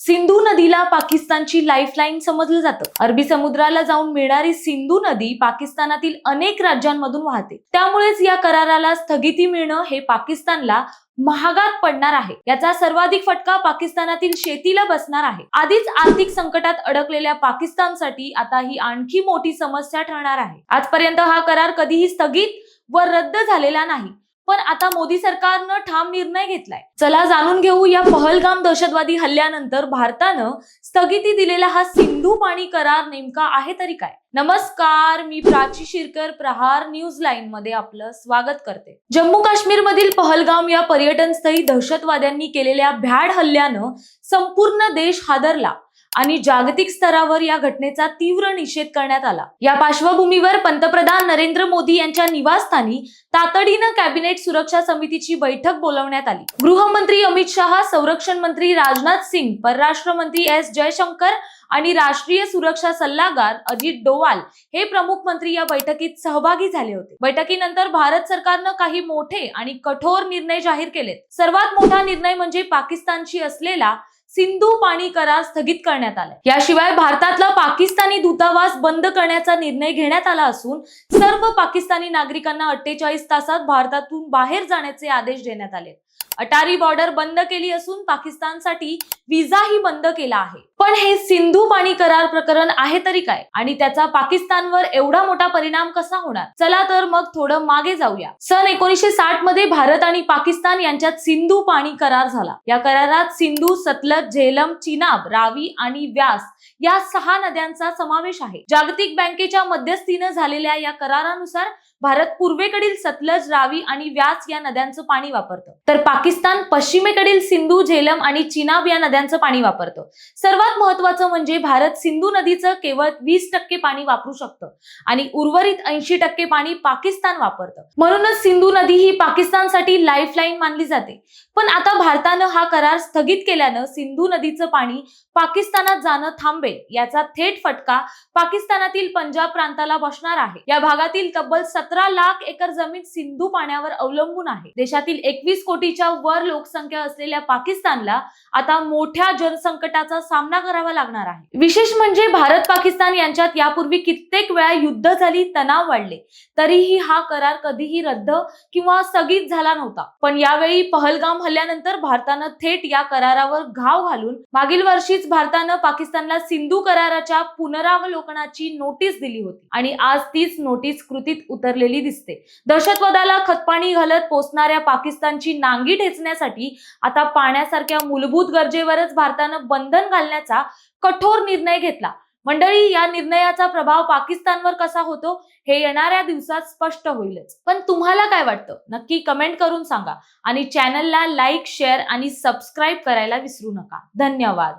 सिंधू नदीला पाकिस्तानची लाईफलाईन समजलं जातं. अरबी समुद्राला जाऊन मिळणारी सिंधू नदी पाकिस्तानातील अनेक राज्यांमधून वाहते. त्यामुळेच या कराराला स्थगिती मिळणं हे पाकिस्तानला महागात पडणार आहे. याचा सर्वाधिक फटका पाकिस्तानातील शेतीला बसणार आहे. आधीच आर्थिक संकटात अडकलेल्या पाकिस्तानसाठी आता ही आणखी मोठी समस्या ठरणार आहे. आजपर्यंत हा करार कधीही स्थगित व रद्द झालेला नाही. पण आता मोदी सरकारनं ठाम निर्णय घेतलाय. चला जाणून घेऊ या पहलगाम दहशतवादी हल्ल्यानंतर भारतानं स्थगिती दिलेला हा सिंधू पाणी करार नेमका आहे तरी काय? नमस्कार मी प्राची शिरकर प्रहार न्यूज लाईन मध्ये आपलं स्वागत करते. जम्मू काश्मीर मधील पहलगाम या पर्यटन स्थळी दहशतवाद्यांनी केलेल्या भ्याड हल्ल्यानं संपूर्ण देश हादरला. आणि जागतिक स्तरावर या घटनेचा तीव्र निषेध करण्यात आला. या पार्श्वभूमीवर पंतप्रधान नरेंद्र मोदी यांच्या निवासस्थानी तातडीनं कॅबिनेट सुरक्षा समितीची बैठक बोलवण्यात आली. गृहमंत्री अमित शहा संरक्षण मंत्री राजनाथ सिंग परराष्ट्र मंत्री एस जयशंकर आणि राष्ट्रीय सुरक्षा सल्लागार अजित डोवाल हे प्रमुख मंत्री या बैठकीत सहभागी झाले होते. बैठकीनंतर भारत सरकारनं काही मोठे आणि कठोर निर्णय जाहीर केलेत. सर्वात मोठा निर्णय म्हणजे पाकिस्तानशी असलेला सिंधू पाणी करार स्थगित करण्यात आला याशिवाय भारतातला पाकिस्तानी दूतावास बंद करण्याचा निर्णय घेण्यात आला असून सर्व पाकिस्तानी नागरिकांना अठ्ठेचाळीस तासात भारतातून बाहेर जाण्याचे आदेश देण्यात आले अटारी बॉर्डर बंद केली असून पाकिस्तानसाठी विजाही बंद केला आहे. पण हे सिंधू पाणी करार प्रकरण आहे तरी काय? आणि त्याचा पाकिस्तानवर एवढा मोठा परिणाम कसा होणार? चला तर मग थोडं मागे जाऊया. सन एकोणीसशे साठमध्ये भारत आणि पाकिस्तान यांच्यात सिंधू पाणी करार झाला. या करारात सिंधू सतलज झेलम चिनाब रावी आणि व्यास या सहा नद्यांचा समावेश आहे. जागतिक बँकेच्या मध्यस्थीनं झालेल्या या करारानुसार भारत पूर्वेकडील सतलज रावी आणि व्यास या नद्यांचं पाणी वापरतं. तर पाकिस्तान पश्चिमेकडील सिंधू झेलम आणि चिनाब या नद्यांचं पाणी वापरतं. सर्वात महत्वाचं म्हणजे भारत सिंधू नदीचं केवळ वीस टक्के पाणी वापरू शकतं आणि उर्वरित ऐंशी टक्के पाणी पाकिस्तान वापरतं. म्हणूनच सिंधू नदी ही पाकिस्तानसाठी लाईफलाईन मानली जाते. पण आता भारतानं हा करार स्थगित केल्यानं सिंधू नदीचं पाणी पाकिस्तानात जाणं थांबेल याचा थेट फटका पाकिस्तानातील पंजाब प्रांताला बसणार आहे. या भागातील तब्बल सतरा लाख एकर जमीन सिंधू पाण्यावर अवलंबून आहे. देशातील एकवीस कोटीच्या वर लोकसंख्या असलेल्या पाकिस्तानला आता मोठ्या जनसंकटाचा सामना करावा लागणार आहे. विशेष म्हणजे भारत पाकिस्तान यांच्यात यापूर्वी कित्येक वेळा युद्ध झाली तणाव वाढले. तरीही हा करार कधीही रद्द किंवा स्थगित झाला नव्हता. पण यावेळी पहलगाम हल्ल्यानंतर भारतानं थेट या करारावर घाव घालून मागील वर्षीच भारतानं पाकिस्तानला सिंधू कराराच्या पुनरावलोकनाची नोटीस दिली होती. आणि आज तीच नोटीस कृतीत उतरलेली दिसते. दहशतवादाला खतपाणी घालत पोचणाऱ्या पाकिस्तानची नांगी ठेचण्यासाठी आता पाण्यासारख्या मूलभूत गरजेवरच भारतानं बंधन घालण्याचा कठोर निर्णय घेतला. मंडळी या निर्णयाचा प्रभाव पाकिस्तानवर कसा होतो हे येणाऱ्या दिवसात स्पष्ट होईलच. पण तुम्हाला काय वाटतं? नक्की कमेंट करून सांगा. आणि चॅनलला लाईक शेअर आणि सबस्क्राईब करायला विसरू नका. धन्यवाद.